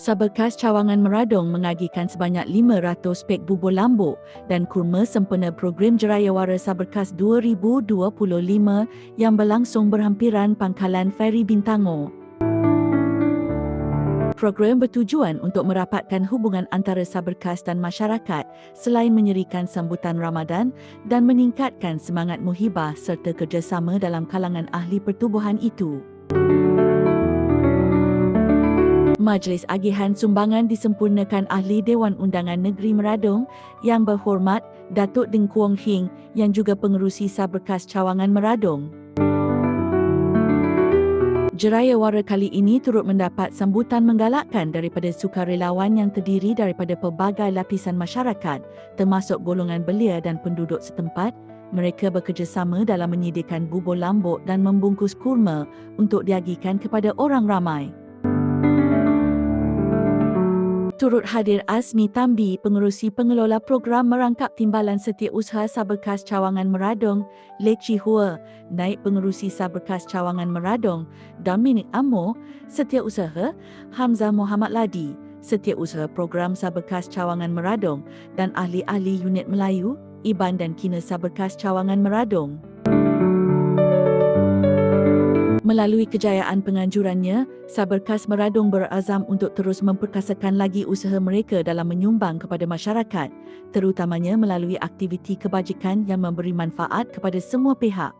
Saberkas Cawangan Meradong mengagikan sebanyak 500 pek bubur lambuk dan kurma sempena program Jerayawara Saberkas 2025 yang berlangsung berhampiran pangkalan Feri Bintango. Program bertujuan untuk merapatkan hubungan antara Saberkas dan masyarakat selain menyerikan sambutan Ramadan dan meningkatkan semangat muhibah serta kerjasama dalam kalangan ahli pertubuhan itu. Majlis Agihan Sumbangan disempurnakan Ahli Dewan Undangan Negeri Meradong yang berhormat Datuk Deng Kuong Hing yang juga pengerusi Saberkas Cawangan Meradong. Jerayawara kali ini turut mendapat sambutan menggalakkan daripada sukarelawan yang terdiri daripada pelbagai lapisan masyarakat termasuk golongan belia dan penduduk setempat mereka bekerjasama dalam menyediakan bubur lambuk dan membungkus kurma untuk diagikan kepada orang ramai. Turut hadir Azmi Tambi, pengerusi pengelola program merangkap timbalan setiausaha Saberkas Cawangan Meradong, Lek Chi Hua, naik pengerusi Saberkas Cawangan Meradong, Dominic Amo, setiausaha Hamzah Muhammad Ladi, setiausaha program Saberkas Cawangan Meradong dan ahli-ahli unit Melayu, Iban dan Kina Saberkas Cawangan Meradong. Melalui kejayaan penganjurannya, Saberkas Meradong berazam untuk terus memperkasakan lagi usaha mereka dalam menyumbang kepada masyarakat, terutamanya melalui aktiviti kebajikan yang memberi manfaat kepada semua pihak.